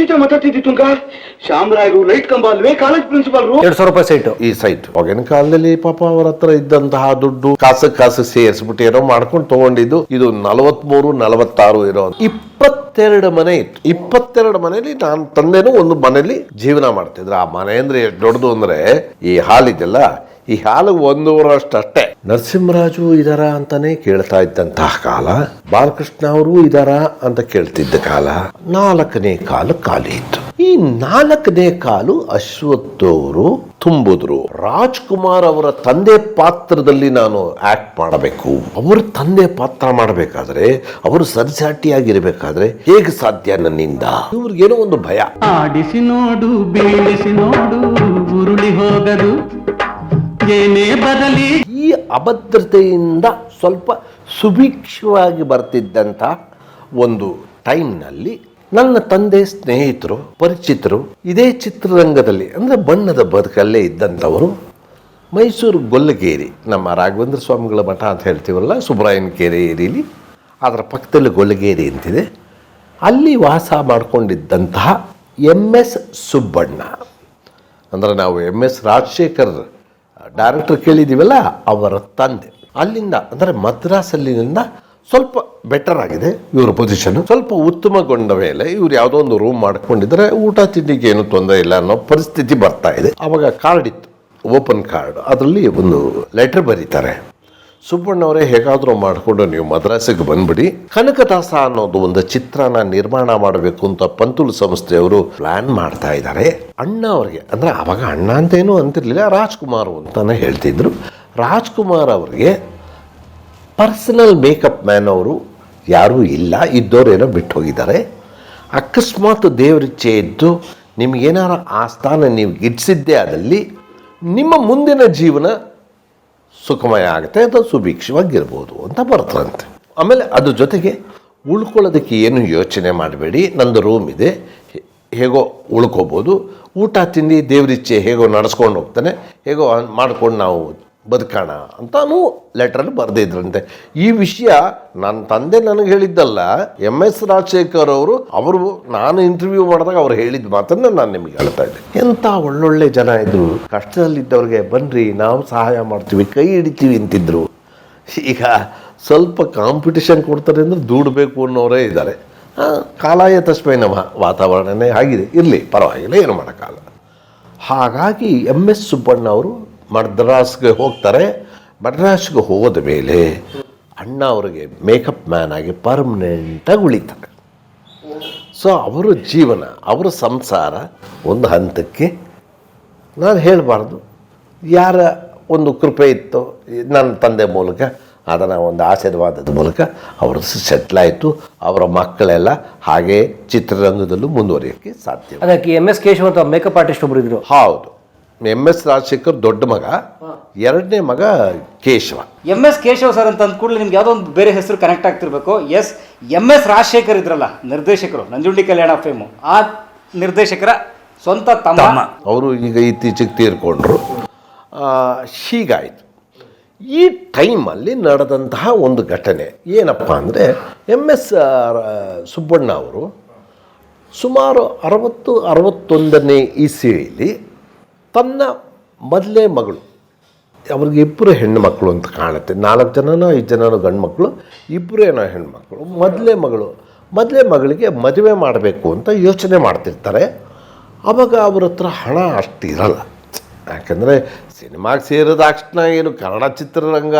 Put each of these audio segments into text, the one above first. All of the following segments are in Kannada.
ಹುಚ್ಚಿತ ಮಾತಾಡ್ತಿದ್ದಿ ತುಂಗ. ಶಾಮರಾಯರು ಲೈಟ್ ಕಂಬ ಅಲ್ವೇ ಕಾಲೇಜ್ ಪ್ರಿನ್ಸಿಪಾಲ್ರು ಎರಡ್ ಸಾವಿರ ರೂಪಾಯಿ ಸೈಟ್. ಈ ಸೈಟ್. ಆಗಿನ ಕಾಲದಲ್ಲಿ ಪಾಪ ಅವರ ಹತ್ರ ಇದ್ದಂತಹ ದುಡ್ಡು ಕಾಸು ಕಾಸು ಸೇರಿಸ್ಬಿಟ್ಟು ಏನೋ ಮಾಡ್ಕೊಂಡು ತಗೊಂಡಿದ್ದು. ಇದು ನಲವತ್ಮೂರು ನಲವತ್ತಾರು ಇರೋ ಇಪ್ಪತ್ತೆರಡು ಮನೆ ಇತ್ತು. ಇಪ್ಪತ್ತೆರಡು ಮನೆಯಲ್ಲಿ ನಾನು ತಂದೆನೂ ಒಂದು ಮನೆಯಲ್ಲಿ ಜೀವನ ಮಾಡ್ತಿದ್ರು. ಆ ಮನೆ ಅಂದ್ರೆ ಎಷ್ಟು ದೊಡ್ಡದು ಅಂದ್ರೆ ಈ ಹಾಲ್ ಇದೆಯಲ್ಲ ಈ ಹಾಲು ಒಂದೂವರಷ್ಟು ಅಷ್ಟೇ ನರಸಿಂಹರಾಜು ಇದರ ಅಂತಾನೆ ಕೇಳ್ತಾ ಇದ್ದಂತಹ ಕಾಲ, ಬಾಲಕೃಷ್ಣ ಅವರು ಇದರ ಅಂತ ಕೇಳ್ತಿದ್ದ ಕಾಲ, ನಾಲ್ಕನೇ ಕಾಲು ಖಾಲಿ ಇತ್ತು. ಈ ನಾಲ್ಕನೇ ಕಾಲು ಅಶ್ವತ್ಥವರು ತುಂಬಿದ್ರು. ರಾಜ್ಕುಮಾರ್ ಅವರ ತಂದೆ ಪಾತ್ರದಲ್ಲಿ ನಾನು ಆಕ್ಟ್ ಮಾಡಬೇಕು. ಅವರ ತಂದೆ ಪಾತ್ರ ಮಾಡಬೇಕಾದ್ರೆ, ಅವರು ಸರಿಸಾಟಿಯಾಗಿರ್ಬೇಕಾದ್ರೆ ಹೇಗೆ ಸಾಧ್ಯ ನನ್ನಿಂದ? ಇವ್ರಿಗೇನೋ ಒಂದು ಭಯ. ಆಡಿಸಿ ನೋಡು, ಬೀಳಿಸಿ ನೋಡು, ಉರುಳಿ ಹೋಗದು. ಏನೇ ಈ ಅಭದ್ರತೆಯಿಂದ ಸ್ವಲ್ಪ ಸುಭಿಕ್ಷವಾಗಿ ಬರ್ತಿದ್ದಂಥ ಒಂದು ಟೈಮ್ನಲ್ಲಿ ನನ್ನ ತಂದೆ ಸ್ನೇಹಿತರು, ಪರಿಚಿತರು ಇದೇ ಚಿತ್ರರಂಗದಲ್ಲಿ, ಅಂದರೆ ಬಣ್ಣದ ಬದುಕಲ್ಲೇ ಇದ್ದಂಥವರು, ಮೈಸೂರು ಗೊಲ್ಲಗೇರಿ, ನಮ್ಮ ರಾಘವೇಂದ್ರ ಸ್ವಾಮಿಗಳ ಮಠ ಅಂತ ಹೇಳ್ತೀವಲ್ಲ, ಸುಬ್ರಾಯನ್ ಕೆರೆ ಏರಿಲಿ ಅದರ ಪಕ್ಕದಲ್ಲಿ ಗೊಲ್ಲಗೇರಿ ಅಂತಿದೆ. ಅಲ್ಲಿ ವಾಸ ಮಾಡಿಕೊಂಡಿದ್ದಂತಹ ಎಂ ಎಸ್ ಸುಬ್ಬಣ್ಣ. ಅಂದರೆ ನಾವು ಎಂ ಎಸ್ ರಾಜಶೇಖರ್ ಡೈರೆಕ್ಟರ್ ಕೇಳಿದ್ದೀವಲ್ಲ, ಅವರ ತಂದೆ. ಅಲ್ಲಿಂದ, ಅಂದರೆ ಮದ್ರಾಸಲ್ಲಿನಿಂದ ಸ್ವಲ್ಪ ಬೆಟರ್ ಆಗಿದೆ ಇವರ ಪೊಸಿಷನ್ ಸ್ವಲ್ಪ ಉತ್ತಮಗೊಂಡ ಮೇಲೆ ಇವ್ರು ಯಾವುದೋ ಒಂದು ರೂಮ್ ಮಾಡ್ಕೊಂಡಿದ್ರೆ ಊಟ ತಿಂಡಿಗೆ ಏನು ತೊಂದರೆ ಇಲ್ಲ ಅನ್ನೋ ಪರಿಸ್ಥಿತಿ ಬರ್ತಾ ಇದೆ. ಅವಾಗ ಕಾರ್ಡ್ ಇತ್ತು ಓಪನ್ ಕಾರ್ಡ್ ಅದರಲ್ಲಿ ಒಂದು ಲೆಟರ್ ಬರೀತಾರೆ. ಸುಬ್ಬಣ್ಣವರೇ ಹೇಗಾದರೂ ಮಾಡಿಕೊಂಡು ನೀವು ಮದ್ರಾಸಿಗೆ ಬಂದ್ಬಿಡಿ. ಕನಕದಾಸ ಅನ್ನೋದು ಒಂದು ಚಿತ್ರನ ನಿರ್ಮಾಣ ಮಾಡಬೇಕು ಅಂತ ಪಂತುಲ್ ಸಂಸ್ಥೆಯವರು ಪ್ಲಾನ್ ಮಾಡ್ತಾ ಇದ್ದಾರೆ. ಅಣ್ಣ ಅವ್ರಿಗೆ, ಅಂದರೆ ಅವಾಗ ಅಣ್ಣ ಅಂತೇನು ಅಂತಿರಲಿಲ್ಲ, ರಾಜ್ಕುಮಾರ್ ಅಂತಾನೆ ಹೇಳ್ತಿದ್ರು. ರಾಜ್ಕುಮಾರ್ ಅವ್ರಿಗೆ ಪರ್ಸನಲ್ ಮೇಕಪ್ ಮ್ಯಾನ್ ಅವರು ಯಾರೂ ಇಲ್ಲ ಇದ್ದವರೇನೋ ಬಿಟ್ಟು ಹೋಗಿದ್ದಾರೆ ಅಕಸ್ಮಾತ್ ದೇವರಿಚ್ಛೆ ಇದ್ದು ನಿಮಗೇನಾರ ಆ ಸ್ಥಾನ ನೀವು ಗಿಟ್ಟಿಸಿದ್ದೇ ಆದಲ್ಲಿ ನಿಮ್ಮ ಮುಂದಿನ ಜೀವನ ಸುಖಮಯ ಆಗುತ್ತೆ ಅಥವಾ ಸುಭಿಕ್ಷವಾಗಿರ್ಬೋದು ಅಂತ ಬರ್ತದಂತೆ. ಆಮೇಲೆ ಅದ್ರ ಜೊತೆಗೆ ಉಳ್ಕೊಳ್ಳೋದಕ್ಕೆ ಏನು ಯೋಚನೆ ಮಾಡಬೇಡಿ, ನಂದು ರೂಮ್ ಇದೆ ಹೇಗೋ ಉಳ್ಕೋಬೋದು. ಊಟ ತಿಂಡಿ ದೇವರಿಚ್ಛೆ ಹೇಗೋ ನಡೆಸ್ಕೊಂಡು ಹೋಗ್ತಾನೆ, ಹೇಗೋ ಮಾಡ್ಕೊಂಡು ನಾವು ಬದುಕೋಣ ಅಂತಾನೂ ಲೆಟ್ರಲ್ಲಿ ಬರೆದಿದ್ರಂತೆ ಈ ವಿಷಯ ನನ್ನ ತಂದೆ ನನಗೆ ಹೇಳಿದ್ದಲ್ಲ ಎಂ ಎಸ್ ರಾಜಶೇಖರ್ ಅವರು ಅವರು ನಾನು ಇಂಟರ್ವ್ಯೂ ಮಾಡಿದಾಗ ಅವ್ರು ಹೇಳಿದ ಮಾತನ್ನ ನಾನು ನಿಮಗೆ ಹೇಳ್ತಾ ಇದ್ದೆ. ಎಂಥ ಒಳ್ಳೊಳ್ಳೆ ಜನ ಇದ್ರು. ಕಷ್ಟದಲ್ಲಿದ್ದವ್ರಿಗೆ ಬನ್ರಿ, ನಾವು ಸಹಾಯ ಮಾಡ್ತೀವಿ, ಕೈ ಹಿಡಿತೀವಿ ಅಂತಿದ್ರು. ಈಗ ಸ್ವಲ್ಪ ಕಾಂಪಿಟಿಷನ್ ಕೊಡ್ತಾರೆ ಅಂದ್ರೆ ದುಡ್ಬೇಕು ಅನ್ನೋರೇ ಇದ್ದಾರೆ. ಕಾಲಾಯ ತಸ್ಮೈ ನಮ್ಮ ವಾತಾವರಣನೇ ಆಗಿದೆ. ಇರಲಿ, ಪರವಾಗಿಲ್ಲ, ಏನು ಮಾಡೋಕ್ಕಾಗಲ್ಲ. ಹಾಗಾಗಿ ಎಂ ಎಸ್ ಸುಬ್ಬಣ್ಣ ಅವರು ಮದ್ರಾಸ್ಗೆ ಹೋಗ್ತಾರೆ. ಮಡ್ರಾಸ್ಗೆ ಹೋದ ಮೇಲೆ ಅಣ್ಣ ಅವರಿಗೆ ಮೇಕಪ್ ಮ್ಯಾನ್ ಆಗಿ ಪರ್ಮನೆಂಟಾಗಿ ಉಳಿತಾರೆ. ಸೊ ಅವರ ಜೀವನ ಅವರ ಸಂಸಾರ ಒಂದು ಹಂತಕ್ಕೆ ನಾನು ಹೇಳಬಾರ್ದು. ಯಾರ ಒಂದು ಕೃಪೆ ಇತ್ತು ನನ್ನ ತಂದೆ ಮೂಲಕ ಅದನ್ನು ಒಂದು ಆಶೀರ್ವಾದದ ಮೂಲಕ ಅವರು ಸೆಟ್ಲ್ ಆಯಿತು. ಅವರ ಮಕ್ಕಳೆಲ್ಲ ಹಾಗೆ ಚಿತ್ರರಂಗದಲ್ಲೂ ಮುಂದುವರಿಯೋಕ್ಕೆ ಸಾಧ್ಯ. ಅದಕ್ಕೆ ಎಂ ಎಸ್ ಕೇಶವ್ ಅಂತ ಮೇಕಪ್ ಆರ್ಟಿಸ್ಟ್ ಒಬ್ಬರು ಇದ್ದರು ಹೌದು. ಎಂ ಎಸ್ ರಾಜಶೇಖರ್ ದೊಡ್ಡ ಮಗ ಎರಡನೇ ಮಗ Keshava. M S Keshava sir ಅಂತ ಅಂದ್ಕೂಡಲೇ ನಿಮ್ಗೆ ಯಾವುದೋ ಒಂದು ಬೇರೆ ಹೆಸರು ಕನೆಕ್ಟ್ ಆಗ್ತಿರ್ಬೇಕು. ಎಸ್ ಎಂ ಎಸ್ ರಾಜಶೇಖರ್ ಇದ್ರಲ್ಲ ನಿರ್ದೇಶಕರು ನಂಜುಂಡಿ ಕಲ್ಯಾಣ ಫೇಮು ಆ ನಿರ್ದೇಶಕರ ಸ್ವಂತ ತಮ್ಮ. ಅವರು ಈಗ ಇತ್ತೀಚೆಗೆ ತೀರ್ಕೊಂಡ್ರು. ಆ, ಹೀಗಾಯಿತು. ಈ ಟೈಮಲ್ಲಿ ನಡೆದಂತಹ ಒಂದು ಘಟನೆ ಏನಪ್ಪ ಅಂದರೆ ಎಂ ಎಸ್ ಸುಬ್ಬಣ್ಣ ಅವರು ಸುಮಾರು ಅರವತ್ತು ಅರವತ್ತೊಂದನೇ ಇಸವಿಯಲ್ಲಿ ತನ್ನ ಮೊದಲೇ ಮಗಳು. ಅವ್ರಿಗೆ ಇಬ್ಬರು ಹೆಣ್ಣು ಮಕ್ಕಳು ಅಂತ ಕಾಣುತ್ತೆ. ನಾಲ್ಕು ಜನನೋ, ಐದು ಜನನೋ ಗಂಡು ಮಕ್ಕಳು ಇಬ್ಬರು ಏನೋ ಹೆಣ್ಮಕ್ಳು. ಮೊದಲೇ ಮಗಳು. ಮೊದಲೇ ಮಗಳಿಗೆ ಮದುವೆ ಮಾಡಬೇಕು ಅಂತ ಯೋಚನೆ ಮಾಡ್ತಿರ್ತಾರೆ. ಅವಾಗ ಅವ್ರ ಹತ್ರ ಹಣ ಅಷ್ಟು ಇರಲ್ಲ. ಯಾಕಂದರೆ ಸಿನಿಮಾಗೆ ಸೇರಿದ ಅಕ್ಷಣ ಏನು ಕನ್ನಡ ಚಿತ್ರರಂಗ,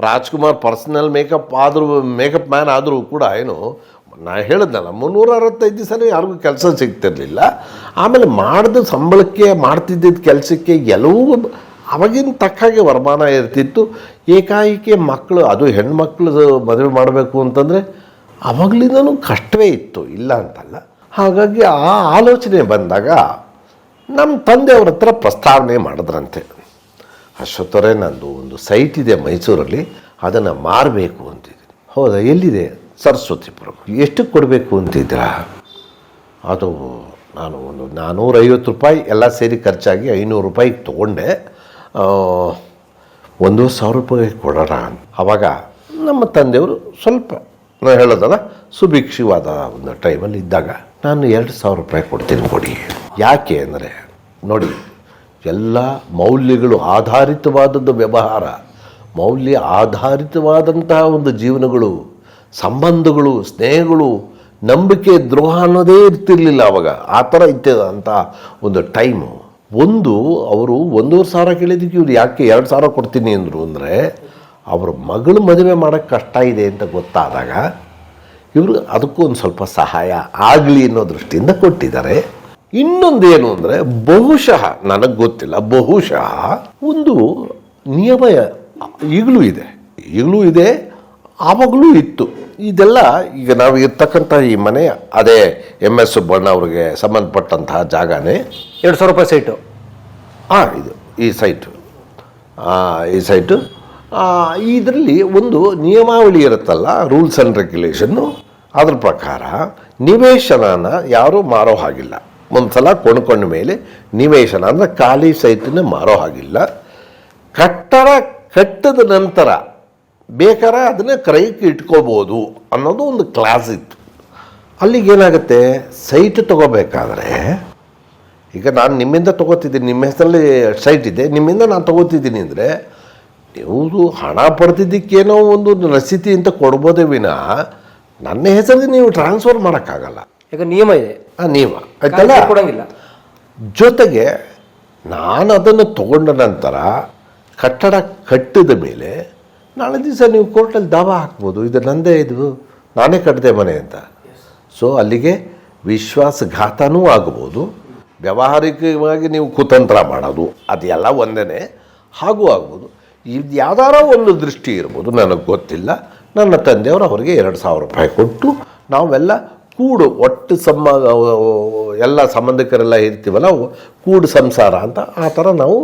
ರಾಜ್ಕುಮಾರ್ ಪರ್ಸನಲ್ ಮೇಕಪ್ ಆದರೂ ಮೇಕಪ್ ಮ್ಯಾನ್ ಆದರೂ ಕೂಡ ಏನು ನಾ ಹೇಳಿದ್ನಲ್ಲ, ಮುನ್ನೂರ ಅರವತ್ತೈದು ದಿವಸ ಯಾರಿಗೂ ಕೆಲಸ ಸಿಗ್ತಿರ್ಲಿಲ್ಲ. ಆಮೇಲೆ ಮಾಡಿದ ಸಂಬಳಕ್ಕೆ ಮಾಡ್ತಿದ್ದಿದ್ದ ಕೆಲಸಕ್ಕೆ ಎಲ್ಲವೂ ಅವಾಗಿನ ತಕ್ಕಾಗೆ ವರಮಾನ ಇರ್ತಿತ್ತು. ಏಕಾಏಕಿ ಮಕ್ಕಳು ಅದು ಹೆಣ್ಮಕ್ಳು ಮದುವೆ ಮಾಡಬೇಕು ಅಂತಂದರೆ ಅವಾಗಲಿಂದನೂ ಕಷ್ಟವೇ ಇತ್ತು, ಇಲ್ಲ ಅಂತಲ್ಲ. ಹಾಗಾಗಿ ಆ ಆಲೋಚನೆ ಬಂದಾಗ ನಮ್ಮ ತಂದೆಯವ್ರ ಹತ್ರ ಪ್ರಸ್ತಾವನೆ ಮಾಡಿದ್ರಂತೆ. ಅಶ್ವತ್ಥರೇ ನಂದು ಒಂದು ಸೈಟ್ ಇದೆ ಮೈಸೂರಲ್ಲಿ, ಅದನ್ನು ಮಾರಬೇಕು ಅಂತಿದ್ದೀನಿ. ಹೌದಾ, ಎಲ್ಲಿದೆ? ಸರಸ್ವತಿಪುರಂ ಎಷ್ಟು ಕೊಡಬೇಕು ಅಂತಿದ್ರ? ಅದು ನಾನು ಒಂದು ನಾನ್ನೂರೈವತ್ತು ರೂಪಾಯಿ, ಎಲ್ಲ ಸೇರಿ ಖರ್ಚಾಗಿ ಐನೂರು ರೂಪಾಯಿಗೆ ತೊಗೊಂಡೆ. ಒಂದು ಸಾವಿರ ರೂಪಾಯಿ ಕೊಡೋಣ ಆವಾಗ ನಮ್ಮ ತಂದೆಯವರು ಸ್ವಲ್ಪ ನಾನು ಹೇಳೋದಲ್ಲ, ಸುಭಿಕ್ಷವಾದ ಒಂದು ಟೈಮಲ್ಲಿ ಇದ್ದಾಗ ನಾನು ಎರಡು ಸಾವಿರ ರೂಪಾಯಿ ಕೊಡ್ತೀನಿ ಕೊಡಿ. ಯಾಕೆ ಅಂದರೆ, ನೋಡಿ, ಎಲ್ಲ ಮೌಲ್ಯಗಳು ಆಧಾರಿತವಾದದ್ದು ವ್ಯವಹಾರ. ಮೌಲ್ಯ ಆಧಾರಿತವಾದಂತಹ ಒಂದು ಜೀವನಗಳು ಸಂಬಂಧಗಳು, ಸ್ನೇಹಗಳು, ನಂಬಿಕೆ, ದ್ರೋಹ ಅನ್ನೋದೇ ಇರ್ತಿರ್ಲಿಲ್ಲ ಅವಾಗ. ಆ ಥರ ಇತ್ತದಂಥ ಒಂದು ಟೈಮು ಒಂದು, ಅವರು ಒಂದೂವರೆ ಸಾವಿರ ಕೇಳಿದ್ದಕ್ಕೆ ಇವ್ರು ಯಾಕೆ ಎರಡು ಸಾವಿರ ಕೊಡ್ತೀನಿ ಅಂದರು ಅಂದರೆ, ಅವ್ರ ಮಗಳು ಮದುವೆ ಮಾಡೋಕ್ಕೆ ಕಷ್ಟ ಇದೆ ಅಂತ ಗೊತ್ತಾದಾಗ, ಇವರು ಅದಕ್ಕೂ ಒಂದು ಸ್ವಲ್ಪ ಸಹಾಯ ಆಗಲಿ ಅನ್ನೋ ದೃಷ್ಟಿಯಿಂದ ಕೊಟ್ಟಿದ್ದಾರೆ. ಇನ್ನೊಂದೇನು ಅಂದರೆ, ಬಹುಶಃ, ನನಗೆ ಗೊತ್ತಿಲ್ಲ, ಬಹುಶಃ ಒಂದು ನಿಯಮ ಈಗಲೂ ಇದೆ. ಈಗಲೂ ಇದೆ ಆವಾಗಲೂ ಇತ್ತು. ಇದೆಲ್ಲ ಈಗ ನಾವು ಇರ್ತಕ್ಕಂಥ ಈ ಮನೆ ಅದೇ ಎಂ ಎಸ್ ಸುಬ್ಬಣ್ಣ ಅವ್ರಿಗೆ ಸಂಬಂಧಪಟ್ಟಂತಹ ಜಾಗನೇ. ಎರಡು ಸಾವಿರ ರೂಪಾಯಿ ಸೈಟು. ಹಾಂ ಇದು ಈ ಸೈಟು. ಈ ಸೈಟು. ಇದರಲ್ಲಿ ಒಂದು ನಿಯಮಾವಳಿ ಇರುತ್ತಲ್ಲ ರೂಲ್ಸ್ ಆ್ಯಂಡ್ ರೆಗ್ಯುಲೇಷನ್ನು. ಅದ್ರ ಪ್ರಕಾರ ನಿವೇಶನನ ಯಾರೂ ಮಾರೋ ಹಾಗಿಲ್ಲ. ಒಂದು ಸಲ ಕೊಂಡ್ಕೊಂಡ ಮೇಲೆ ನಿವೇಶನ ಅಂದರೆ ಖಾಲಿ ಸೈಟನ್ನು ಮಾರೋ ಹಾಗಿಲ್ಲ. ಕಟ್ಟಡ ಕಟ್ಟದ ನಂತರ ಬೇಕಾದ್ರೆ ಅದನ್ನೇ ಕ್ರಯಕ್ಕೆ ಇಟ್ಕೋಬೋದು ಅನ್ನೋದು ಒಂದು ಕ್ಲಾಸ್ ಇತ್ತು. ಅಲ್ಲಿಗೆ ಏನಾಗುತ್ತೆ? ಸೈಟ್ ತಗೋಬೇಕಾದ್ರೆ ಈಗ ನಾನು ನಿಮ್ಮಿಂದ ತಗೋತಿದ್ದೀನಿ ನಿಮ್ಮ ಹೆಸರಲ್ಲಿ ಸೈಟ್ ಇದೆ ನಿಮ್ಮಿಂದ ನಾನು ತೊಗೋತಿದ್ದೀನಿ ಅಂದರೆ ನೀವು ಹಣ ಪಡೆದಿದ್ದಕ್ಕೇನೋ ಒಂದು ರಸೀತಿ ಅಂತ ಕೊಡ್ಬೋದೇ ವಿನ ನನ್ನ ಹೆಸರಿಗೆ ನೀವು ಟ್ರಾನ್ಸ್ಫರ್ ಮಾಡೋಕ್ಕಾಗಲ್ಲ. ಈಗ ನಿಯಮ ಇದೆ. ಆ ನಿಯಮ. ಆಯ್ತಲ್ಲ? ಕೊಡೋಂಗಿಲ್ಲ ಕೊಡಂಗಿಲ್ಲ. ಜೊತೆಗೆ ನಾನು ಅದನ್ನು ತಗೊಂಡ ನಂತರ ಕಟ್ಟಡ ಕಟ್ಟಿದ ಮೇಲೆ ನಾಳೆ ದಿವಸ ನೀವು ಕೋರ್ಟಲ್ಲಿ ದಾವ ಹಾಕ್ಬೋದು. ಇದು ನಂದೇ ಇದು. ನಾನೇ ಕಟ್ಟಿದೆ ಮನೆ ಅಂತ. ಸೊ ಅಲ್ಲಿಗೆ ವಿಶ್ವಾಸಘಾತನೂ ಆಗ್ಬೋದು ವ್ಯಾವಹಾರಿಕವಾಗಿ ನೀವು ಕುತಂತ್ರ ಮಾಡೋದು, ಅದೆಲ್ಲ ಒಂದೇ ಹಾಗೂ ಆಗ್ಬೋದು. ಇದು ಯಾವ್ದಾರ ಒಂದು ದೃಷ್ಟಿ ಇರ್ಬೋದು, ನನಗೆ ಗೊತ್ತಿಲ್ಲ. ನನ್ನ ತಂದೆಯವರು ಅವರಿಗೆ ಎರಡು ಸಾವಿರ ರೂಪಾಯಿ ಕೊಟ್ಟು ನಾವೆಲ್ಲ ಕೂಡು, ಒಟ್ಟು ಸಮ ಎಲ್ಲ ಸಂಬಂಧಿಕರೆಲ್ಲ ಇರ್ತೀವಲ್ಲ ಕೂಡು ಸಂಸಾರ ಅಂತ ಆ ಥರ ನಾವು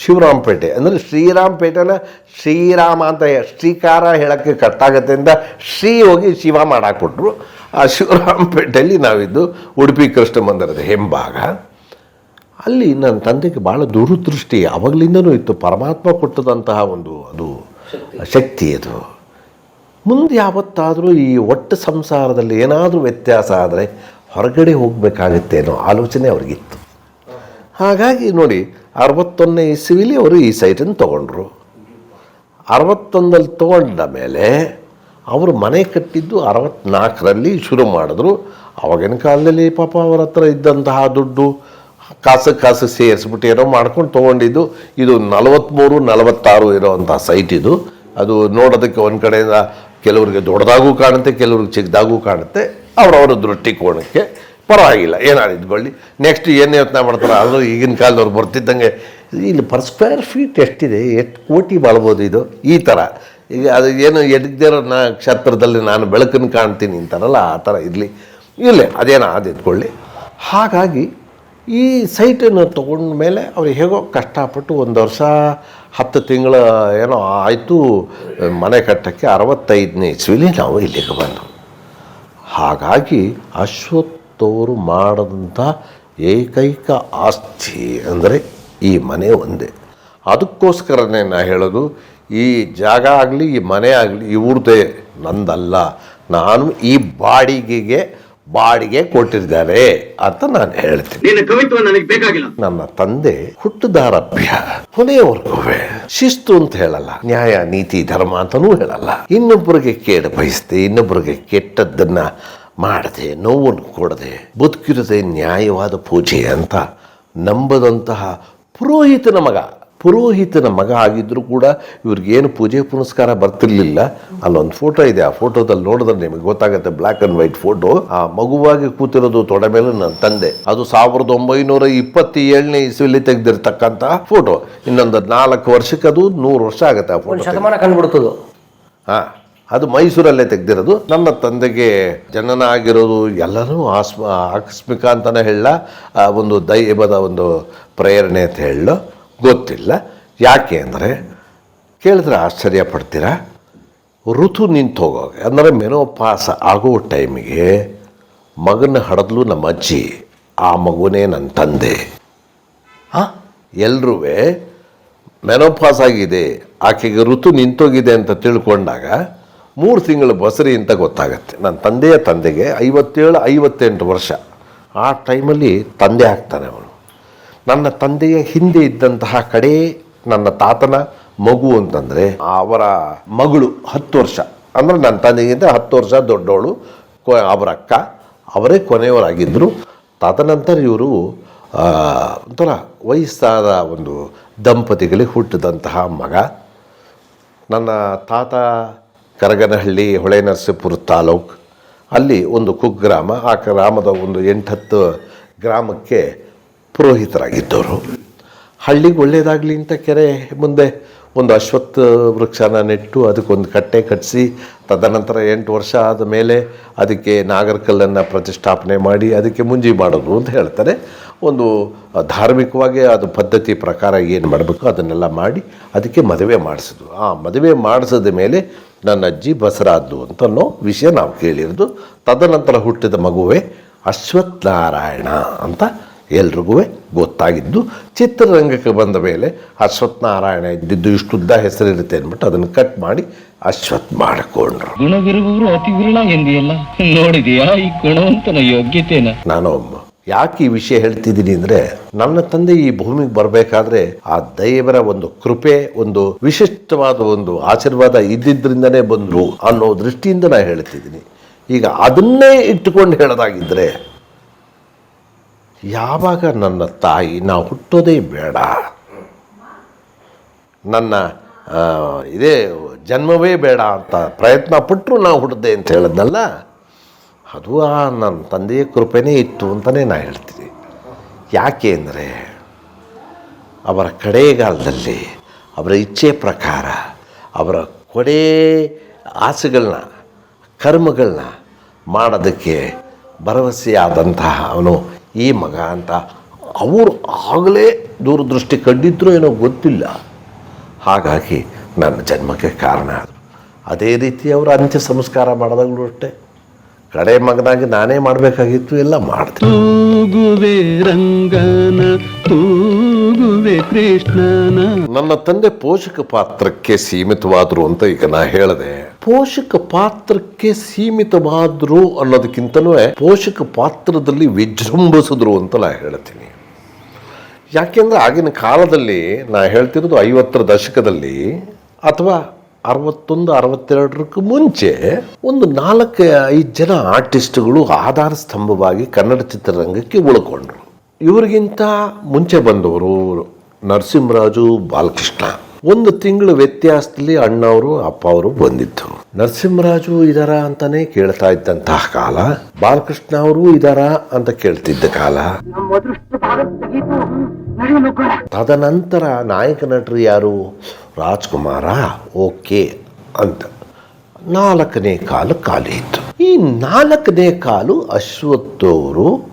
ಶಿವರಾಮಪೇಟೆ. ಅಂದರೆ ಶ್ರೀರಾಮಪೇಟೆನ ಶ್ರೀರಾಮ ಅಂತ ಶ್ರೀಕಾರ ಹೇಳೋಕ್ಕೆ ಅಂತ ಶ್ರೀ ಹೋಗಿ ಶಿವ ಮಾಡಾಕ್ಬಿಟ್ರು ಆ ಶಿವರಾಮಪೇಟೆಯಲ್ಲಿ ನಾವಿದ್ದು ಉಡುಪಿ ಕೃಷ್ಣ ಮಂದಿರದ ಹೆಂಭಾಗ. ಅಲ್ಲಿ ನನ್ನ ತಂದೆಗೆ ಭಾಳ ದೂರದೃಷ್ಟಿ ಆವಾಗಲಿಂದನೂ ಇತ್ತು, ಪರಮಾತ್ಮ ಕೊಟ್ಟದಂತಹ ಒಂದು ಅದು ಶಕ್ತಿ ಅದು. ಮುಂದೆ ಯಾವತ್ತಾದರೂ ಈ ಒಟ್ಟು ಸಂಸಾರದಲ್ಲಿ ಏನಾದರೂ ವ್ಯತ್ಯಾಸ ಆದರೆ ಹೊರಗಡೆ ಹೋಗಬೇಕಾಗುತ್ತೆ ಅನ್ನೋ ಆಲೋಚನೆ ಅವ್ರಿಗಿತ್ತು. ಹಾಗಾಗಿ ನೋಡಿ, ಅರವತ್ತೊಂದನೇ ಇಸ್ವಿಲಿ ಅವರು ಈ ಸೈಟನ್ನು ತೊಗೊಂಡ್ರು. ಅರವತ್ತೊಂದಲ್ಲಿ ತೊಗೊಂಡ ಮೇಲೆ ಅವರು ಮನೆ ಕಟ್ಟಿದ್ದು ಅರವತ್ತ್ನಾಲ್ಕರಲ್ಲಿ ಶುರು ಮಾಡಿದ್ರು. ಅವಾಗಿನ ಕಾಲದಲ್ಲಿ ಪಾಪ ಅವರ ಹತ್ರ ಇದ್ದಂತಹ ದುಡ್ಡು ಕಾಸು ಕಾಸು ಸೇರಿಸ್ಬಿಟ್ಟು ಏನೋ ಮಾಡ್ಕೊಂಡು ತೊಗೊಂಡಿದ್ದು. ಇದು ನಲವತ್ತ್ಮೂರು ನಲವತ್ತಾರು ಇರೋವಂಥ ಸೈಟ್ ಇದು. ಅದು ನೋಡೋದಕ್ಕೆ ಒಂದು ಕಡೆಯಿಂದ ಕೆಲವರಿಗೆ ದೊಡ್ಡದಾಗೂ ಕಾಣುತ್ತೆ, ಕೆಲವ್ರಿಗೆ ಚಿಕ್ಕದಾಗೂ ಕಾಣುತ್ತೆ. ಅವರವರ ದೃಷ್ಟಿಕೋನಕ್ಕೆ ಪರವಾಗಿಲ್ಲ. ಏನಾದಿದ್ಕೊಳ್ಳಿ ನೆಕ್ಸ್ಟ್ ಏನು ಯೋಚನೆ ಮಾಡ್ತಾರೆ? ಆದರೂ ಈಗಿನ ಕಾಲದವ್ರು ಬರ್ತಿದ್ದಂಗೆ, ಇಲ್ಲಿ ಪರ್ ಸ್ಕ್ವೇರ್ ಫೀಟ್ ಎಷ್ಟಿದೆ? ಎಷ್ಟು ಕೋಟಿ ಬಾಳ್ಬೋದು ಇದು? ಈ ಥರ ಈಗ ಅದು ಏನು ಎಡಗದಿರೋ ನಾ ಕ್ಷೇತ್ರದಲ್ಲಿ ನಾನು ಬೆಳಕನ್ನು ಕಾಣ್ತೀನಿ ಅಂತಾರಲ್ಲ, ಆ ಥರ ಇರಲಿ. ಇಲ್ಲೇ, ಅದೇನೋ ಅದು ಇದ್ಕೊಳ್ಳಿ. ಹಾಗಾಗಿ ಈ ಸೈಟನ್ನು ತೊಗೊಂಡ ಮೇಲೆ ಅವ್ರು ಹೇಗೋ ಕಷ್ಟಪಟ್ಟು ಒಂದು ವರ್ಷ, ಹತ್ತು ತಿಂಗಳ ಏನೋ ಆಯಿತು, ಮನೆ ಕಟ್ಟೋಕ್ಕೆ ಅರವತ್ತೈದನೇ ಇಸ್ವಿಲಿ ನಾವು ಇಲ್ಲಿಗೆ ಬಂದು ಹಾಗಾಗಿ ಅಶ್ವತ್ಥವರು ಮಾಡಿದಂಥ ಏಕೈಕ ಆಸ್ತಿ ಅಂದರೆ ಈ ಮನೆ ಒಂದೇ. ಅದಕ್ಕೋಸ್ಕರನೇ ನಾ ಹೇಳೋದು, ಈ ಜಾಗ ಆಗಲಿ, ಈ ಮನೆ ಆಗಲಿ ಇವ್ರದೇ ನಂದಲ್ಲ. ನಾನು ಈ ಬಾಡಿಗೆಗೆ ಬಾಡಿಗೆ ಕೊಟ್ಟಿದ್ದಾರೆ ಅಂತ ನಾನು ಹೇಳ್ತೀನಿ. ನಿನ್ನ ಕವಿತ್ವ ನನಗೆ ಬೇಕಾಗಿಲ್ಲ. ನನ್ನ ತಂದೆ ಹುಟ್ಟುದಾರಭ್ಯ ಕೊನೆಯವರೆಗೂ ಶಿಸ್ತು ಅಂತ ಹೇಳಲ್ಲ ನ್ಯಾಯ ನೀತಿ ಧರ್ಮ ಅಂತನೂ ಹೇಳಲ್ಲ. ಇನ್ನೊಬ್ಬರಿಗೆ ಕೇಡು ಬಯಸ್ತೆ ಇನ್ನೊಬ್ಬರಿಗೆ ಕೆಟ್ಟದ್ದನ್ನ ಮಾಡದೆ ನೋವನ್ನು ಕೊಡದೆ ಬದುಕಿರದೆ ನ್ಯಾಯವಾದ ಪೂಜೆ ಅಂತ ನಂಬದಂತಹ ಪುರೋಹಿತನ ಮಗ ಪುರೋಹಿತನ ಮಗ ಆಗಿದ್ದರೂ ಕೂಡ ಇವ್ರಿಗೇನು ಪೂಜೆ ಪುನಸ್ಕಾರ ಬರ್ತಿರ್ಲಿಲ್ಲ. ಅಲ್ಲೊಂದು ಫೋಟೋ ಇದೆ. ಆ ಫೋಟೋದಲ್ಲಿ ನೋಡಿದ್ರೆ ನಿಮಗೆ ಗೊತ್ತಾಗುತ್ತೆ ಬ್ಲ್ಯಾಕ್ ಅಂಡ್ ವೈಟ್ ಫೋಟೋ ಆ ಮಗುವಾಗಿ ಕೂತಿರೋದು ತೊಡೆ ಮೇಲೆ ನನ್ನ ತಂದೆ. ಅದು ಸಾವಿರದ ಒಂಬೈನೂರ ಇಪ್ಪತ್ತೇಳನೇ ಇಸ್ವಿಲಿ ತೆಗೆದಿರ್ತಕ್ಕಂಥ ಫೋಟೋ ಇನ್ನೊಂದು ನಾಲ್ಕು ವರ್ಷಕ್ಕೆ ಅದು ನೂರು ವರ್ಷ ಆಗುತ್ತೆ ಆ ಫೋಟೋ ಶತಮಾನ ಕಂಡುಬಿಡ್ತದೆ. ಹಾ ಅದು ಮೈಸೂರಲ್ಲೇ ತೆಗೆದಿರೋದು. ನನ್ನ ತಂದೆಗೆ ಜನನ ಆಗಿರೋದು ಎಲ್ಲರೂ ಆಸ್ಮ ಆಕಸ್ಮಿಕ ಅಂತಲೇ ಹೇಳ ಒಂದು ದೈವದ ಒಂದು ಪ್ರೇರಣೆ ಅಂತ ಹೇಳಲು. ಗೊತ್ತಿಲ್ಲ. ಯಾಕೆ ಅಂದರೆ ಕೇಳಿದ್ರೆ ಆಶ್ಚರ್ಯ ಪಡ್ತೀರಾ? ಋತು ನಿಂತು ಹೋಗೋವಾಗ ಅಂದರೆ ಮೆನೋಪಾಸ ಆಗೋ ಟೈಮಿಗೆ ಮಗನ ಹಡದ್ಲು ನಮ್ಮ ಅಜ್ಜಿ ಆ ಮಗುನೇ ನನ್ನ ತಂದೆ. ಹಾಂ ಎಲ್ಲರೂ ಮೆನೋಪಾಸ್ ಆಗಿದೆ ಆಕೆಗೆ ಋತು ನಿಂತೋಗಿದೆ ಅಂತ ತಿಳ್ಕೊಂಡಾಗ ಮೂರು ತಿಂಗಳು ಬಸರಿ ಅಂತ ಗೊತ್ತಾಗತ್ತೆ. ನನ್ನ ತಂದೆಯ ತಂದೆಗೆ ಐವತ್ತೇಳು ಐವತ್ತೆಂಟು ವರ್ಷ. ಆ ಟೈಮಲ್ಲಿ ತಂದೆ ಆಗ್ತಾನೆ ಅವನು. ನನ್ನ ತಂದೆಯ ಹಿಂದೆ ಇದ್ದಂತಹ ಕಡೆ ನನ್ನ ತಾತನ ಮಗು ಅಂತಂದರೆ ಅವರ ಮಗಳು ಹತ್ತು ವರ್ಷ. ಅಂದರೆ ನನ್ನ ತಂದೆಗಿಂತ ಹತ್ತು ವರ್ಷ ದೊಡ್ಡವಳು, ಕೊ, ಅವರ ಅಕ್ಕ, ಅವರೇ ಕೊನೆಯವರಾಗಿದ್ದರು ತದನಂತರ ಇವರು ಒಂಥರ ವಯಸ್ಸಾದ ಒಂದು ದಂಪತಿಗಳಿಗೆ ಹುಟ್ಟಿದಂತಹ ಮಗ. ನನ್ನ ತಾತ ಕರಗನಹಳ್ಳಿ ಹೊಳೆ ನರಸೀಪುರ ತಾಲೂಕು, ಅಲ್ಲಿ ಒಂದು ಕುಗ್ರಾಮ, ಆ ಗ್ರಾಮದ ಒಂದು ಎಂಟತ್ತು ಗ್ರಾಮಕ್ಕೆ ಪುರೋಹಿತರಾಗಿದ್ದವರು. ಹಳ್ಳಿಗೆ ಒಳ್ಳೆಯದಾಗಲಿ ಅಂತ ಕೆರೆ ಮುಂದೆ ಒಂದು ಅಶ್ವತ್ಥ ವೃಕ್ಷನ ನೆಟ್ಟು ಅದಕ್ಕೊಂದು ಕಟ್ಟೆ ಕಟ್ಟಿಸಿ ತದನಂತರ ಎಂಟು ವರ್ಷ ಆದ ಮೇಲೆ ಅದಕ್ಕೆ ನಾಗರಕಲ್ಲನ್ನು ಪ್ರತಿಷ್ಠಾಪನೆ ಮಾಡಿ ಅದಕ್ಕೆ ಮುಂಜಿ ಮಾಡೋದು ಅಂತ ಹೇಳ್ತಾರೆ. ಒಂದು ಧಾರ್ಮಿಕವಾಗಿ ಅದು ಪದ್ಧತಿ ಪ್ರಕಾರ ಏನು ಮಾಡಬೇಕು ಅದನ್ನೆಲ್ಲ ಮಾಡಿ ಅದಕ್ಕೆ ಮದುವೆ ಮಾಡಿಸಿದ್ರು. ಆ ಮದುವೆ ಮಾಡಿಸಿದ ಮೇಲೆ ನನ್ನ ಅಜ್ಜಿ ಬಸರಾದ್ದು ಅಂತ ವಿಷಯ ನಾವು ಕೇಳಿರೋದು. ತದನಂತರ ಹುಟ್ಟಿದ ಮಗುವೇ ಅಶ್ವತ್ಥನಾರಾಯಣ ಅಂತ ಎಲ್ರಿಗೂ ಗೊತ್ತಾಗಿದ್ದು ಚಿತ್ರರಂಗಕ್ಕೆ ಬಂದ ಮೇಲೆ ಅಶ್ವತ್ಥ ನಾರಾಯಣ ಇದ್ದಿದ್ದು ಇಷ್ಟುದ್ದ ಹೆಸರಿರುತ್ತೆ ಅಂದ್ಬಿಟ್ಟು ಅದನ್ನು ಕಟ್ ಮಾಡಿ ಅಶ್ವತ್ಥ ಮಾಡಿಕೊಂಡ್ರು. ಗುಣವಿರುವವರು ಅತಿ ವಿರಳ ಎಂದಿಯಲ್ಲ? ನೋಡಿದೆಯಾ ಈ ಗುಣವಂತನ ಯೋಗ್ಯತೆನ? ನಾನು ಯಾಕೆ ಈ ವಿಷಯ ಹೇಳ್ತಿದ್ದೀನಿ ಅಂದರೆ ನನ್ನ ತಂದೆ ಈ ಭೂಮಿಗೆ ಬರಬೇಕಾದ್ರೆ ಆ ದೈವರ ಒಂದು ಕೃಪೆ ಒಂದು ವಿಶಿಷ್ಟವಾದ ಒಂದು ಆಶೀರ್ವಾದ ಇದ್ದಿದ್ದರಿಂದನೇ ಬಂದರು ಅನ್ನೋ ದೃಷ್ಟಿಯಿಂದ ನಾನು ಹೇಳ್ತಿದ್ದೀನಿ. ಈಗ ಅದನ್ನೇ ಇಟ್ಟುಕೊಂಡು ಹೇಳೋದಾಗಿದ್ದರೆ ಯಾವಾಗ ನನ್ನ ತಾಯಿ, ನಾವು ಹುಟ್ಟೋದೇ ಬೇಡ. ನನ್ನ ಇದೇ ಜನ್ಮವೇ ಬೇಡ ಅಂತ ಪ್ರಯತ್ನ ಪಟ್ಟರು ನಾವು ಹುಟ್ಟಿದೆ ಅಂತ ಹೇಳಿದ್ನಲ್ಲ? ಅದು ಆ ನನ್ನ ತಂದೆಯ ಕೃಪೆನೇ ಇತ್ತು ಅಂತಲೇ ನಾನು ಹೇಳ್ತೀನಿ. ಯಾಕೆ ಅಂದರೆ, ಅವರ ಕಡೆಗಾಲದಲ್ಲಿ, ಅವರ ಇಚ್ಛೆ ಪ್ರಕಾರ, ಅವರ ಕೊಡೆ ಆಸೆಗಳನ್ನ ಕರ್ಮಗಳನ್ನ ಮಾಡೋದಕ್ಕೆ ಭರವಸೆಯಾದಂತಹ ಅವನು ಈ ಮಗ ಅಂತ ಅವರು ಆಗಲೇ ದೂರದೃಷ್ಟಿ ಕಂಡಿದ್ರು ಏನೋ ಗೊತ್ತಿಲ್ಲ. ಹಾಗಾಗಿ ನನ್ನ ಜನ್ಮಕ್ಕೆ ಕಾರಣ ಆದರು ಅದೇ ರೀತಿ ಅವರು ಅಂತ್ಯ ಸಂಸ್ಕಾರ ಮಾಡಿದಾಗಲೂ ಅಷ್ಟೇ. ಕಡೆ ಮಗನಾಗಿ ನಾನೇ ಮಾಡಬೇಕಾಗಿತ್ತು ಎಲ್ಲ ಮಾಡ್ತೀನಿ. ತೂಗುವೆ ರಂಗನ ತೂಗುವೆ ಕೃಷ್ಣನ. ನನ್ನ ತಂದೆ ಪೋಷಕ ಪಾತ್ರಕ್ಕೆ ಸೀಮಿತವಾದರು ಅಂತ ಈಗ ನಾ ಹೇಳಿದೆ. ಪೋಷಕ ಪಾತ್ರಕ್ಕೆ ಸೀಮಿತವಾದ್ರು ಅನ್ನೋದಕ್ಕಿಂತಲೂ ಪೋಷಕ ಪಾತ್ರದಲ್ಲಿ ವಿಜೃಂಭಿಸಿದ್ರು ಅಂತ ನಾ ಹೇಳ್ತೀನಿ. ಯಾಕೆಂದ್ರೆ ಆಗಿನ ಕಾಲದಲ್ಲಿ ನಾ ಹೇಳ್ತಿರೋದು ಐವತ್ತರ ದಶಕದಲ್ಲಿ ಅಥವಾ ಅರವತ್ತೊಂದು, ಅರವತ್ತೆರಡರಕ್ಕೂ ಮುಂಚೆ ಒಂದು ನಾಲ್ಕು, ಐದು ಜನ ಆರ್ಟಿಸ್ಟ್ಗಳು ಆಧಾರ ಸ್ತಂಭವಾಗಿ ಕನ್ನಡ ಚಿತ್ರರಂಗಕ್ಕೆ ಉಳ್ಕೊಂಡ್ರು. ಇವರಿಗಿಂತ ಮುಂಚೆ ಬಂದವರು ನರಸಿಂಹರಾಜು ಬಾಲಕೃಷ್ಣ. ಒಂದು ತಿಂಗಳು ವ್ಯತ್ಯಾಸದಲ್ಲಿ ಅಣ್ಣವರು ಅಪ್ಪ ಅವರು ಬಂದಿದ್ದು ನರಸಿಂಹರಾಜು ಇದಾರ ಅಂತಾನೆ ಕೇಳ್ತಾ ಇದ್ದಂತಹ ಕಾಲ, ಬಾಲಕೃಷ್ಣ ಅವರು ಇದಾರ ಅಂತ ಕೇಳ್ತಿದ್ದ ಕಾಲ. ತದನಂತರ ನಾಯಕ ನಟರು ಯಾರು? ರಾಜ್ಕುಮಾರ, ಓಕೆ ಅಂತ. ನಾಲ್ಕನೇ ಕಾಲು ಖಾಲಿ ಇತ್ತು. ಈ ನಾಲ್ಕನೇ ಕಾಲು ಅಶ್ವತ್ಥವರು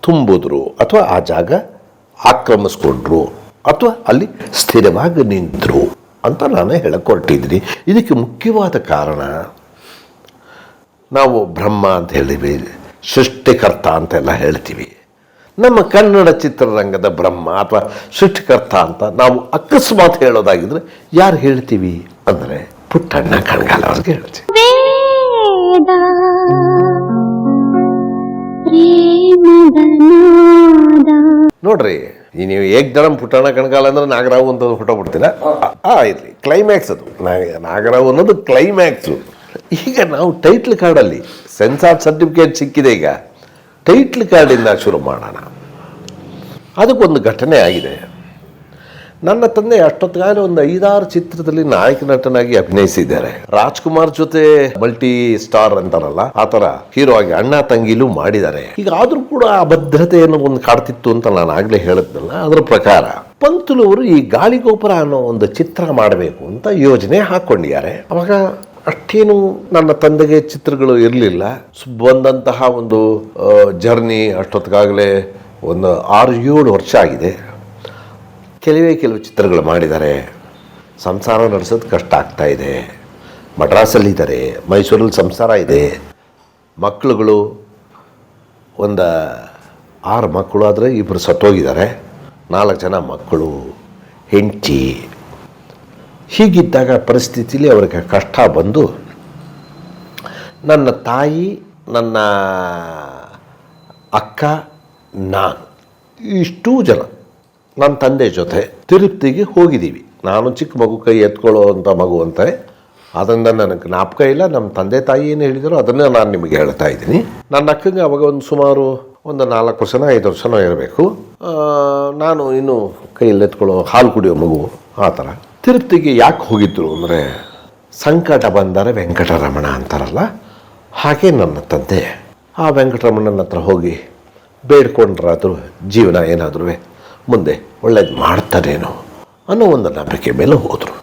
ತುಂಬಿದ್ರು, ಅಥವಾ ಆ ಜಾಗ ಆಕ್ರಮಿಸ್ಕೊಂಡ್ರು. ಅಥವಾ ಅಲ್ಲಿ ಸ್ಥಿರವಾಗಿ ನಿಂತರು ಅಂತ ನಾನು ಹೇಳಕ್ ಹೊರಟಿದ್ದೀನಿ ಇದಕ್ಕೆ ಮುಖ್ಯವಾದ ಕಾರಣ ನಾವು ಬ್ರಹ್ಮ ಅಂತ ಹೇಳಿವಿ ಸೃಷ್ಟಿಕರ್ತ ಅಂತೆಲ್ಲ ಹೇಳ್ತೀವಿ. ನಮ್ಮ ಕನ್ನಡ ಚಿತ್ರರಂಗದ ಬ್ರಹ್ಮ ಅಥವಾ ಸೃಷ್ಟಿಕರ್ತ ಅಂತ ನಾವು ಅಕಸ್ಮಾತ್ ಹೇಳೋದಾಗಿದ್ರೆ ಯಾರು ಹೇಳ್ತೀವಿ ಅಂದರೆ ಪುಟ್ಟಣ್ಣ ಕಣ್ಗಾಲ ಅವ್ರಿಗೆ ಹೇಳ್ತೀವಿ. ನೋಡ್ರಿ ಈ ನೀವು ಏಕ್ದಳಂ ಪುಟ್ಟಣ ಕಣಕಾಲ ಅಂದ್ರೆ ನಾಗರಾವು ಅಂತ ಹೊಟ್ಟೋಗ್ಬಿಡ್ತೀರ ಆ ಇರಲಿ. ಕ್ಲೈಮ್ಯಾಕ್ಸ್ ಅದು. ನಾಗ- ನಾಗರಾವು ಅನ್ನೋದು ಕ್ಲೈಮ್ಯಾಕ್ಸು ಈಗ ನಾವು ಟೈಟ್ಲ್ ಕಾರ್ಡಲ್ಲಿ ಸೆನ್ಸಾರ್ ಸರ್ಟಿಫಿಕೇಟ್ ಸಿಕ್ಕಿದೆ ಈಗ. ಟೈಟ್ಲ್ ಕಾರ್ಡಿಂದ ಶುರು ಮಾಡೋಣ. ಅದಕ್ಕೊಂದು ಘಟನೆ ಆಗಿದೆ. ನನ್ನ ತಂದೆ ಅಷ್ಟೊತ್ತಿಗಾಗಲೇ ಒಂದು ಐದಾರು ಚಿತ್ರದಲ್ಲಿ ನಾಯಕ ನಟನಾಗಿ ಅಭಿನಯಿಸಿದ್ದಾರೆ. ರಾಜ್ಕುಮಾರ್ ಜೊತೆ ಮಲ್ಟಿ ಸ್ಟಾರ್ ಅಂತಾರಲ್ಲ, ಆ ತರ ಹೀರೋ ಆಗಿ ಅಣ್ಣ ತಂಗಿಲೂ ಮಾಡಿದ್ದಾರೆ. ಈಗ ಆದ್ರೂ ಕೂಡ ಆ ಭದ್ರತೆಯನ್ನು ಒಂದು ಕಾಡ್ತಿತ್ತು ಅಂತ ನಾನು ಆಗ್ಲೇ ಹೇಳಿದ್ನಲ್ಲ, ಅದರ ಪ್ರಕಾರ ಪಂತುಲವರು ಈ ಗಾಳಿಗೋಪುರ ಅನ್ನೋ ಒಂದು ಚಿತ್ರ ಮಾಡಬೇಕು ಅಂತ ಯೋಜನೆ ಹಾಕೊಂಡಿದ್ದಾರೆ. ಅವಾಗ ಅಷ್ಟೇನು ನನ್ನ ತಂದೆಗೆ ಚಿತ್ರಗಳು ಇರಲಿಲ್ಲ. ಬಂದಂತಹ ಒಂದು ಜರ್ನಿ ಅಷ್ಟೊತ್ತಿಗಾಗಲೇ ಒಂದು ಆರು ಏಳು ವರ್ಷ ಆಗಿದೆ. ಕೆಲವೇ ಕೆಲವು ಚಿತ್ರಗಳು ಮಾಡಿದ್ದಾರೆ ಸಂಸಾರ ನಡೆಸೋದು ಕಷ್ಟ ಆಗ್ತಾ ಇದೆ. ಮಡ್ರಾಸಲ್ಲಿದ್ದಾರೆ ಮೈಸೂರಲ್ಲಿ ಸಂಸಾರ ಇದೆ. ಮಕ್ಕಳುಗಳು ಒಂದು ಆರು ಮಕ್ಕಳು ಆದರೆ ಇಬ್ಬರು ಸತ್ತೋಗಿದ್ದಾರೆ. ನಾಲ್ಕು ಜನ ಮಕ್ಕಳು ಹೆಂಚಿ ಹೀಗಿದ್ದಾಗ ಪರಿಸ್ಥಿತಿಲಿ ಅವರಿಗೆ ಕಷ್ಟ ಬಂದು ನನ್ನ ತಾಯಿ, ನನ್ನ ಅಕ್ಕ, ನಾನು ಇಷ್ಟೂ ಜನ. ನನ್ನ ತಂದೆ ಜೊತೆ ತಿರುಪ್ತಿಗೆ ಹೋಗಿದ್ದೀವಿ. ನಾನು ಚಿಕ್ಕ ಮಗು ಕೈ ಎತ್ಕೊಳ್ಳೋ ಅಂಥ ಮಗು ಅಂತಾರೆ ಅದನ್ನು ನನಗೆ ಜ್ಞಾಪಕ ಇಲ್ಲ. ನಮ್ಮ ತಂದೆ ತಾಯಿ ಏನು ಹೇಳಿದರೋ ಅದನ್ನೇ ನಾನು ನಿಮಗೆ ಹೇಳ್ತಾ ಇದ್ದೀನಿ. ನನ್ನ ಅಕ್ಕಂಗೆ ಅವಾಗ ಒಂದು ಸುಮಾರು ಒಂದು ನಾಲ್ಕು ವರ್ಷನ ಐದು ವರ್ಷನೋ ಇರಬೇಕು. ನಾನು ಇನ್ನು ಕೈಯಲ್ಲಿ ಎತ್ಕೊಳ್ಳೋ ಹಾಲು ಕುಡಿಯೋ ಮಗು ಆ ಥರ. ತಿರುಪ್ತಿಗೆ ಯಾಕೆ ಹೋಗಿದ್ದರು ಅಂದರೆ ಸಂಕಟ ಬಂದರೆ ವೆಂಕಟರಮಣ ಅಂತಾರಲ್ಲ, ಹಾಗೆ ನನ್ನ ತಂದೆ. ಆ ವೆಂಕಟರಮಣನ ಹತ್ರ ಹೋಗಿ ಬೇಡ್ಕೊಂಡ್ರಾದರೂ ಜೀವನ ಏನಾದರೂ ಮುಂದೆ ಒಳ್ಳೇದು ಮಾಡ್ತಾರೇನೋ ಅನ್ನೋ ಒಂದು ನಂಬಿಕೆ ಮೇಲೆ ಹೋದರು.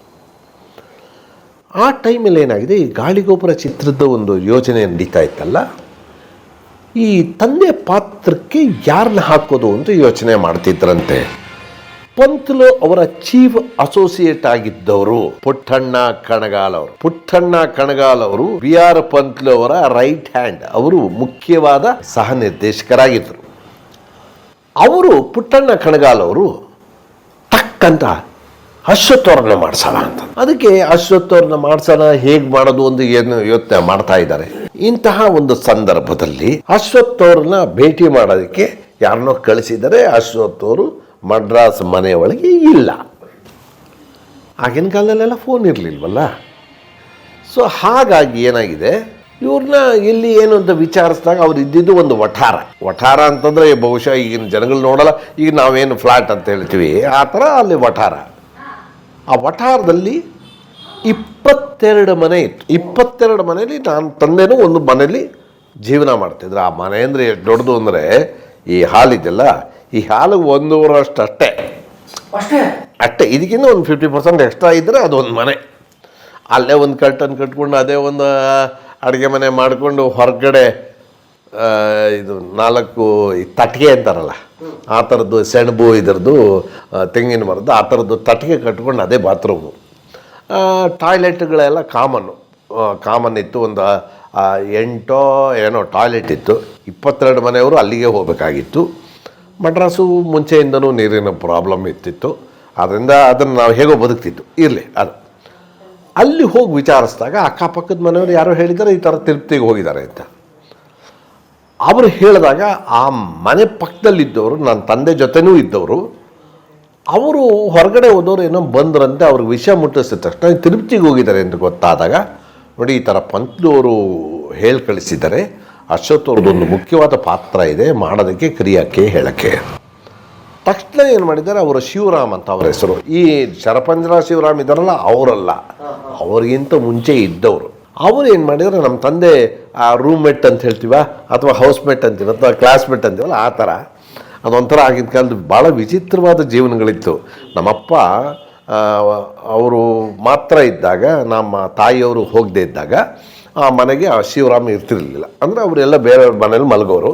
ಆ ಟೈಮಲ್ಲಿ ಏನಾಗಿದೆ, ಈ ಗಾಳಿಗೋಪುರ ಚಿತ್ರದ ಒಂದು ಯೋಜನೆ ನಡೀತಾ ಇತ್ತಲ್ಲ, ಈ ತಂದೆ ಪಾತ್ರಕ್ಕೆ ಯಾರನ್ನ ಹಾಕೋದು ಅಂತ ಯೋಚನೆ ಮಾಡ್ತಿದ್ರಂತೆ. ಪಂತ್ಲು ಅವರ ಚೀಫ್ ಅಸೋಸಿಯೇಟ್ ಆಗಿದ್ದವರು ಪುಟ್ಟಣ್ಣ ಕಣಗಾಲ್ ಅವರು. ಪುಟ್ಟಣ್ಣ ಕಣಗಾಲ್ ಅವರು ಬಿ ಆರ್ ಪಂತ್ಲು ಅವರ ರೈಟ್ ಹ್ಯಾಂಡ್. ಅವರು ಮುಖ್ಯವಾದ ಸಹ ನಿರ್ದೇಶಕರಾಗಿದ್ದರು ಅವರು ಪುಟ್ಟಣ್ಣ ಕಣಗಾಲವರು ಟಕ್ಕಂತ ಅಶ್ವತ್ಥವ್ರನ್ನ ಮಾಡ್ಸೋಣ ಅಂತ ಅದಕ್ಕೆ ಅಶ್ವತ್ಥವ್ರನ್ನ ಮಾಡ್ಸೋಣ, ಹೇಗೆ ಮಾಡೋದು ಒಂದು ಏನು ಯೋಚನೆ ಮಾಡ್ತಾ ಇದ್ದಾರೆ. ಇಂತಹ ಒಂದು ಸಂದರ್ಭದಲ್ಲಿ ಅಶ್ವತ್ಥವ್ರನ್ನ ಭೇಟಿ ಮಾಡೋದಕ್ಕೆ ಯಾರನ್ನೋ ಕಳಿಸಿದರೆ ಅಶ್ವತ್ಥವರು ಮಡ್ರಾಸ್ ಮನೆ ಒಳಗೆ ಇಲ್ಲ. ಆಗಿನ ಕಾಲದಲ್ಲೆಲ್ಲ ಫೋನ್ ಇರಲಿಲ್ವಲ್ಲ? ಸೊ ಹಾಗಾಗಿ ಏನಾಗಿದೆ? ಇವ್ರನ್ನ ಇಲ್ಲಿ ಏನು ಅಂತ ವಿಚಾರಿಸಿದಾಗ ಅವ್ರು ಇದ್ದಿದ್ದು ಒಂದು ವಠಾರ. ವಠಾರ ಅಂತಂದ್ರೆ ಬಹುಶಃ ಈಗಿನ ಜನಗಳು ನೋಡಲ್ಲ ಈಗ ನಾವೇನು ಫ್ಲಾಟ್ ಅಂತ ಹೇಳ್ತೀವಿ ಆ ಥರ ಅಲ್ಲಿ ವಠಾರ. ಆ ವಠಾರದಲ್ಲಿ ಇಪ್ಪತ್ತೆರಡು ಮನೆ ಇತ್ತು. ಇಪ್ಪತ್ತೆರಡು ಮನೆಯಲ್ಲಿ ನಾನು ತಂದೆನೂ ಒಂದು ಮನೆಯಲ್ಲಿ ಜೀವನ ಮಾಡ್ತಿದ್ರು. ಆ ಮನೆ ಅಂದರೆ ಎಷ್ಟು ದೊಡ್ಡದು ಅಂದರೆ ಈ ಹಾಲಿದೆಯಲ್ಲ ಈ ಹಾಲಿಗೆ ಒಂದೂವರಷ್ಟು ಅಷ್ಟೇ. ಅಷ್ಟೇ? ಇದಕ್ಕಿಂತ ಒಂದು ಫಿಫ್ಟಿ ಪರ್ಸೆಂಟ್ ಎಕ್ಸ್ಟ್ರಾ ಇದ್ದರೆ ಒಂದು ಮನೆ. ಅಲ್ಲೇ ಒಂದು ಕರ್ಟನ್ ಕಟ್ಕೊಂಡು ಅದೇ ಒಂದು ಅಡುಗೆ ಮನೆ ಮಾಡಿಕೊಂಡು ಹೊರಗಡೆ ಇದು ನಾಲ್ಕು ಈ ತಟ್ಟಿಗೆ ಅಂತಾರಲ್ಲ, ಆ ಥರದ್ದು ಸೆಣಬು ಇದರದ್ದು ತೆಂಗಿನ ಮರದ್ದು, ಆ ಥರದ್ದು ತಟ್ಟಿಗೆ ಕಟ್ಕೊಂಡು ಅದೇ ಬಾತ್ರೂಮು. ಟಾಯ್ಲೆಟ್ಗಳೆಲ್ಲ ಕಾಮನ್ನು ಕಾಮನ್ ಇತ್ತು ಒಂದು ಎಂಟೋ ಏನೋ ಟಾಯ್ಲೆಟ್ ಇತ್ತು. ಇಪ್ಪತ್ತೆರಡು ಮನೆಯವರು ಅಲ್ಲಿಗೆ ಹೋಗಬೇಕಾಗಿತ್ತು. ಮಡ್ರಾಸು ಮುಂಚೆಯಿಂದನೂ ನೀರಿನ ಪ್ರಾಬ್ಲಮ್ ಇತ್ತಿತ್ತು ಆದ್ದರಿಂದ ಅದನ್ನು ನಾವು ಹೇಗೋ ಬದುಕ್ತಿತ್ತು. ಇರಲಿ, ಅದು. ಅಲ್ಲಿ ಹೋಗಿ ವಿಚಾರಿಸಿದಾಗ ಅಕ್ಕಪಕ್ಕದ ಮನೆಯವರು ಯಾರೋ ಹೇಳಿದ್ದಾರೆ, ಈ ಥರ ತಿರುಪ್ತಿಗೆ ಹೋಗಿದ್ದಾರೆ ಅಂತ. ಅವರು ಹೇಳಿದಾಗ ಆ ಮನೆ ಪಕ್ಕದಲ್ಲಿದ್ದವರು, ನನ್ನ ತಂದೆ ಜೊತೆನೂ ಇದ್ದವರು, ಅವರು ಹೊರಗಡೆ ಹೋದವರು ಏನೋ ಬಂದ್ರಂತೆ, ಅವ್ರಿಗೆ ವಿಷಯ ಮುಟ್ಟಿಸಿದ ತಕ್ಷಣ ತಿರುಪ್ತಿಗೆ ಹೋಗಿದ್ದಾರೆ ಅಂತ ಗೊತ್ತಾದಾಗ, ನೋಡಿ ಈ ಥರ ಪಂತ್ಲವರು ಹೇಳಿ ಕಳಿಸಿದ್ದಾರೆ ಅಶ್ವಥ್ ಅವ್ರದ್ದೊಂದು ಮುಖ್ಯವಾದ ಪಾತ್ರ ಇದೆ, ಮಾಡೋದಕ್ಕೆ ಕ್ರಿಯಕ್ಕೆ, ಹೇಳಕ್ಕೆ. ತಕ್ಷಣ ಏನು ಮಾಡಿದ್ದಾರೆ? ಅವರು ಶಿವರಾಮ್ ಅಂತ ಅವರ ಹೆಸರು. ಈ ಶರಪಂಜರ ಶಿವರಾಮ್ ಇದ್ದಾರಲ್ಲ, ಅವರಲ್ಲ. ಅವರಿಗಿಂತ ಮುಂಚೆ ಇದ್ದವರು. ಅವರು ಏನು ಮಾಡಿದ್ರೆ ನಮ್ಮ ತಂದೆ, ಆ ರೂಮ್ಮೇಟ್ ಅಂತ ಹೇಳ್ತೀವ, ಅಥವಾ ಹೌಸ್ಮೇಟ್ ಅಂತೀವ, ಅಥವಾ ಕ್ಲಾಸ್ಮೇಟ್ ಅಂತೀವಲ್ಲ, ಆ ಥರ ಅದೊಂಥರ ಆಗಿನ ಕಾಲದ ಭಾಳ ವಿಚಿತ್ರವಾದ ಜೀವನಗಳಿತ್ತು. ನಮ್ಮಪ್ಪ ಅವರು ಮಾತ್ರ ಇದ್ದಾಗ, ನಮ್ಮ ತಾಯಿಯವರು ಹೋಗದೆ ಇದ್ದಾಗ, ಆ ಮನೆಗೆ ಆ ಶಿವರಾಮ ಇರ್ತಿರಲಿಲ್ಲ. ಅಂದರೆ ಅವರೆಲ್ಲ ಬೇರೆಯವ್ರ ಮನೇಲಿ ಮಲಗೋರು.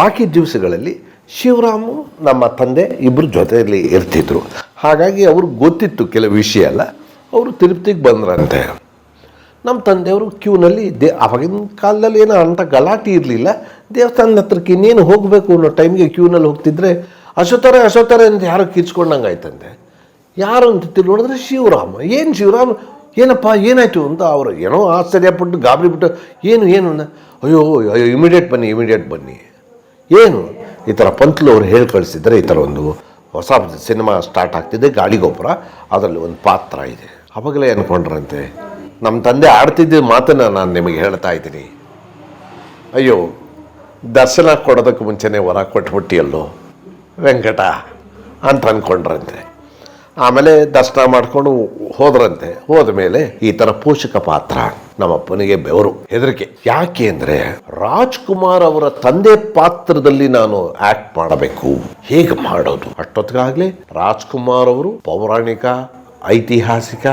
ಬಾಕಿ ದಿವಸಗಳಲ್ಲಿ ಶಿವರಾಮು ನಮ್ಮ ತಂದೆ ಇಬ್ಬರು ಜೊತೆಯಲ್ಲಿ ಇರ್ತಿದ್ರು. ಹಾಗಾಗಿ ಅವ್ರಿಗೆ ಗೊತ್ತಿತ್ತು ಕೆಲವು ವಿಷಯ ಎಲ್ಲ. ಅವರು ತಿರುಪತಿಗೆ ಬಂದ್ರಂತೆ. ನಮ್ಮ ತಂದೆಯವರು ಕ್ಯೂನಲ್ಲಿ ದೇ ಅವಾಗಿನ ಕಾಲದಲ್ಲಿ ಏನೋ ಅಂಥ ಗಲಾಟೆ ಇರಲಿಲ್ಲ. ದೇವಸ್ಥಾನದ ಹತ್ರಕ್ಕೆ ಇನ್ನೇನು ಹೋಗಬೇಕು ಅನ್ನೋ ಟೈಮ್ಗೆ ಕ್ಯೂನಲ್ಲಿ ಹೋಗ್ತಿದ್ರೆ, ಅಶೋತಾರೆ ಅಶೋತಾರೆ ಅಂತ ಯಾರೋ ಕಿರ್ಚ್ಕೊಂಡಂಗೆ ಆಯ್ತಂತೆ. ಯಾರು ಅಂತ ತಿಳಿ, ನೋಡಿದ್ರೆ ಶಿವರಾಮ. ಏನು ಶಿವರಾಮ? ಏನಪ್ಪ, ಏನಾಯಿತು? ಅಂತ ಅವರು ಏನೋ ಆಶ್ಚರ್ಯಪಟ್ಟು ಗಾಬರಿ ಬಿಟ್ಟು ಏನು? ಏನು ಅಯ್ಯೋ ಅಯ್ಯೋ, ಇಮಿಡಿಯೇಟ್ ಬನ್ನಿ ಇಮಿಡಿಯೇಟ್ ಬನ್ನಿ. ಏನು? ಈ ಥರ ಪಂತ್ಲು ಅವರು ಹೇಳಿ ಕಳಿಸಿದ್ರೆ ಈ ಥರ ಒಂದು ಹೊಸ ಸಿನಿಮಾ ಸ್ಟಾರ್ಟ್ ಆಗ್ತಿದೆ ಗಾಳಿಗೊಬ್ಬರ ಅದರಲ್ಲಿ ಒಂದು ಪಾತ್ರ ಇದೆ. ಅವಾಗಲೇ ಅಂದ್ಕೊಂಡ್ರಂತೆ ನಮ್ಮ ತಂದೆ ಆಡ್ತಿದ್ದ ಮಾತನ್ನು ನಾನು ನಿಮಗೆ ಹೇಳ್ತಾ ಇದ್ದೀನಿ. ಅಯ್ಯೋ, ದರ್ಶನ ಕೊಡೋದಕ್ಕೆ ಮುಂಚೆನೇ ವರ ಕೊಟ್ಬಿಟ್ಟಿಯಲ್ಲೋ ವೆಂಕಟ, ಅಂತ ಅಂದ್ಕೊಂಡ್ರಂತೆ ಆಮೇಲೆ ದರ್ಶನ ಮಾಡಿಕೊಂಡು ಹೋದ್ರಂತೆ. ಹೋದ ಮೇಲೆ ಈ ಥರ ಪೋಷಕ ಪಾತ್ರ. ನಮ್ಮಪ್ಪನಿಗೆ ಬೆವರು. ಹೆದರಿಕೆ. ಯಾಕೆ ಅಂದ್ರೆ ರಾಜ್ಕುಮಾರ್ ಅವರ ತಂದೆ ಪಾತ್ರದಲ್ಲಿ ನಾನು ಆಕ್ಟ್ ಮಾಡಬೇಕು. ಹೇಗೆ ಮಾಡೋದು? ಅಷ್ಟೊತ್ತಿಗಾಗ್ಲೇ ರಾಜ್ಕುಮಾರ್ ಅವರು ಪೌರಾಣಿಕ ಐತಿಹಾಸಿಕ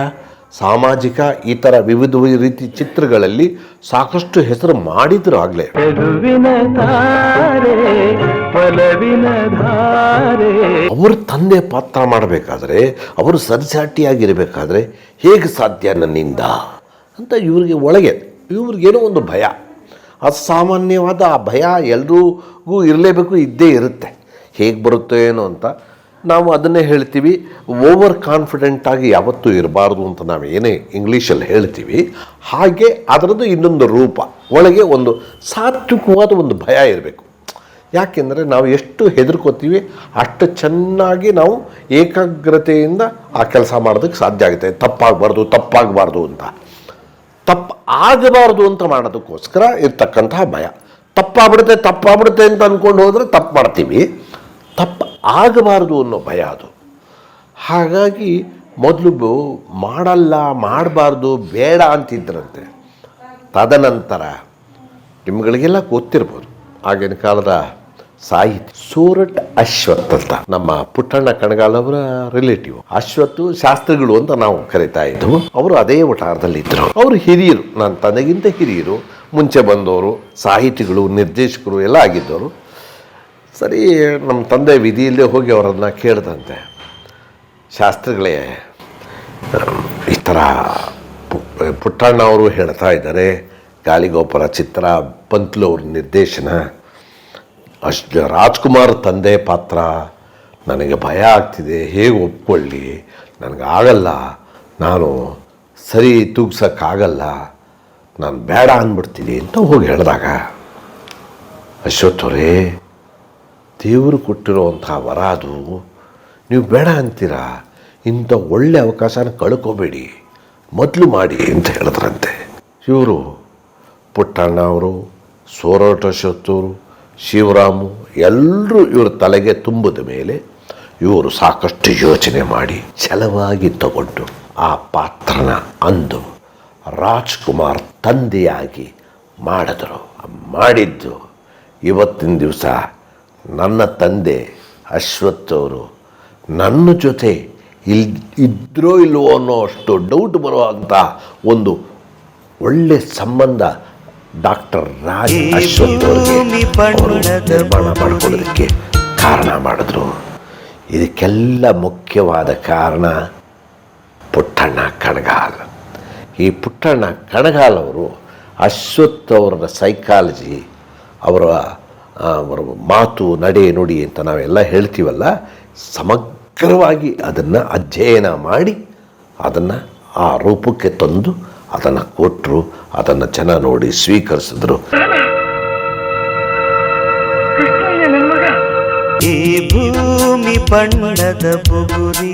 ಸಾಮಾಜಿಕ ಈ ತರ ವಿವಿಧ ರೀತಿ ಚಿತ್ರಗಳಲ್ಲಿ ಸಾಕಷ್ಟು ಹೆಸರು ಮಾಡಿದ್ರು ಆಗ್ಲೇ ಅವ್ರ ತಂದೆ ಪಾತ್ರ ಮಾಡಬೇಕಾದ್ರೆ ಅವರು ಸರಿಸಾಟಿಯಾಗಿರಬೇಕಾದ್ರೆ ಹೇಗೆ ಸಾಧ್ಯ ನನ್ನಿಂದ? ಅಂತ ಇವರಿಗೆ ಒಳಗೆ, ಇವ್ರಿಗೇನೋ ಒಂದು ಭಯ. ಅಸಾಮಾನ್ಯವಾದ ಆ ಭಯ ಎಲ್ರಿಗೂ ಇರಲೇಬೇಕು, ಇದ್ದೇ ಇರುತ್ತೆ. ಹೇಗೆ ಬರುತ್ತೋ ಏನೋ ಅಂತ ನಾವು ಅದನ್ನೇ ಹೇಳ್ತೀವಿ. ಓವರ್ ಕಾನ್ಫಿಡೆಂಟಾಗಿ ಯಾವತ್ತೂ ಇರಬಾರ್ದು ಅಂತ ನಾವು ಏನೇ ಇಂಗ್ಲೀಷಲ್ಲಿ ಹೇಳ್ತೀವಿ. ಹಾಗೆ ಅದರದ್ದು ಇನ್ನೊಂದು ರೂಪ, ಒಳಗೆ ಒಂದು ಸಾತ್ವಿಕವಾದ ಒಂದು ಭಯ ಇರಬೇಕು. ಯಾಕೆಂದರೆ ನಾವು ಎಷ್ಟು ಹೆದರ್ಕೋತೀವಿ, ಅಷ್ಟು ಚೆನ್ನಾಗಿ ನಾವು ಏಕಾಗ್ರತೆಯಿಂದ ಆ ಕೆಲಸ ಮಾಡೋದಕ್ಕೆ ಸಾಧ್ಯ ಆಗುತ್ತೆ. ತಪ್ಪಾಗಬಾರ್ದು ತಪ್ಪಾಗಬಾರ್ದು ಅಂತ. ತಪ್ಪು ಆಗಬಾರ್ದು ಅಂತ ಮಾಡೋದಕ್ಕೋಸ್ಕರ ಇರ್ತಕ್ಕಂತಹ ಭಯ. ತಪ್ಪಾಗ್ಬಿಡುತ್ತೆ ತಪ್ಪಾಗ್ಬಿಡುತ್ತೆ ಅಂತ ಅಂದ್ಕೊಂಡು ಹೋದರೆ ತಪ್ಪು ಮಾಡ್ತೀವಿ. ತಪ್ಪು ಆಗಬಾರ್ದು ಅನ್ನೋ ಭಯ ಅದು. ಹಾಗಾಗಿ ಮೊದಲು ಮಾಡಲ್ಲ, ಮಾಡಬಾರ್ದು, ಬೇಡ ಅಂತಿದ್ರಂತೆ. ತದನಂತರ ನಿಮ್ಗಳಿಗೆಲ್ಲ ಗೊತ್ತಿರ್ಬೋದು. ಆಗಿನ ಕಾಲದ ಸಾಹಿತಿ ಸೂರಟ್ ಅಶ್ವತ್ ಅಂತ. ನಮ್ಮ ಪುಟ್ಟಣ್ಣ ಕಣಗಾಲವರ ರಿಲೇಟಿವ್ ಅಶ್ವತ್ ಶಾಸ್ತ್ರಿಗಳು ಅಂತ ನಾವು ಕರಿತಾ ಇದ್ವು ಅವರು ಅದೇ ವಟಾರದಲ್ಲಿ ಇದ್ರು ಅವರು ಹಿರಿಯರು. ನನ್ನ ತಂದೆಗಿಂತ ಹಿರಿಯರು. ಮುಂಚೆ ಬಂದವರು, ಸಾಹಿತಿಗಳು, ನಿರ್ದೇಶಕರು ಎಲ್ಲ ಆಗಿದ್ದವರು. ಸರಿ, ನಮ್ಮ ತಂದೆ ವಿಧಿಯಲ್ಲೇ ಹೋಗಿ ಅವರನ್ನ ಕೇಳ್ದಂತೆ. ಶಾಸ್ತ್ರಿಗಳೇ, ಈ ಥರ ಪುಟ್ಟಣ್ಣ ಅವರು ಹೇಳ್ತಾ ಇದ್ದಾರೆ. ಗಾಳಿಗೋಪುರ ಚಿತ್ರ ಪಂತ್ಲು ಅವ್ರ ನಿರ್ದೇಶನ. ಅಷ್ಟು ರಾಜ್ಕುಮಾರ್ ತಂದೆ ಪಾತ್ರ ನನಗೆ ಭಯ ಆಗ್ತಿದೆ, ಹೇಗೆ ಒಪ್ಕೊಳ್ಳಿ? ನನಗಾಗಲ್ಲ, ನಾನು ಸರಿ ತೂಗ್ಸೋಕ್ಕಾಗಲ್ಲ, ನಾನು ಬೇಡ ಅಂದ್ಬಿಡ್ತೀನಿ ಅಂತ ಹೋಗಿ ಹೇಳಿದಾಗ ಅಶ್ವತ್ಥವ್ರೇ ದೇವರು ಕೊಟ್ಟಿರುವಂಥ ವರ ಅದು, ನೀವು ಬೇಡ ಅಂತೀರಾ? ಇಂಥ ಒಳ್ಳೆ ಅವಕಾಶನ ಕಳ್ಕೋಬೇಡಿ, ಮೊದಲು ಮಾಡಿ ಅಂತ ಹೇಳಿದ್ರಂತೆ. ಇವರು ಪುಟ್ಟಣ್ಣ ಅವರು, ಸೋರೋಟ ಶತ್ತೂರು ಶಿವರಾಮು ಎಲ್ಲರೂ ಇವ್ರ ತಲೆಗೆ ತುಂಬಿದ ಮೇಲೆ ಇವರು ಸಾಕಷ್ಟು ಯೋಚನೆ ಮಾಡಿ ಛಲವಾಗಿ ತಗೊಂಡು ಆ ಪಾತ್ರನ ಅಂದು ರಾಜ್ಕುಮಾರ್ ತಂದೆಯಾಗಿ ಮಾಡಿದರು. ಮಾಡಿದ್ದು ಇವತ್ತಿನ ದಿವಸ ನನ್ನ ತಂದೆ ಅಶ್ವಥ್ ಅವರು ನನ್ನ ಜೊತೆ ಇಲ್ ಇದ್ರೋ ಇಲ್ವೋ ಅನ್ನೋ ಅಷ್ಟು ಡೌಟ್ ಬರುವಂಥ ಒಂದು ಒಳ್ಳೆ ಸಂಬಂಧ ಡಾಕ್ಟರ್ ರಾಜ್ ಅಶ್ವಥ್ ನಿರ್ಮಾಣ ಮಾಡಿಕೊಳ್ಳೋದಕ್ಕೆ ಕಾರಣ ಮಾಡಿದ್ರು. ಇದಕ್ಕೆಲ್ಲ ಮುಖ್ಯವಾದ ಕಾರಣ ಪುಟ್ಟಣ್ಣ ಕಣಗಾಲ್. ಈ ಪುಟ್ಟಣ್ಣ ಕಣಗಾಲ್ ಅವರು ಅಶ್ವಥ್ ಅವರ ಸೈಕಾಲಜಿ ಅವರ ಅವರ ಮಾತು ನಡೆ ನುಡಿ ಅಂತ ನಾವೆಲ್ಲ ಹೇಳ್ತೀವಲ್ಲ ಸಮಗ್ರವಾಗಿ ಅದನ್ನು ಅಧ್ಯಯನ ಮಾಡಿ ಅದನ್ನು ಆ ರೂಪಕ್ಕೆ ತಂದು ಅದನ್ನು ಕೊಟ್ಟರು ಅದನ್ನು ಜನ ನೋಡಿ ಸ್ವೀಕರಿಸಿದ್ರು. ಈ ಭೂಮಿ ಬಣ್ಣದ ಬುಗುರಿ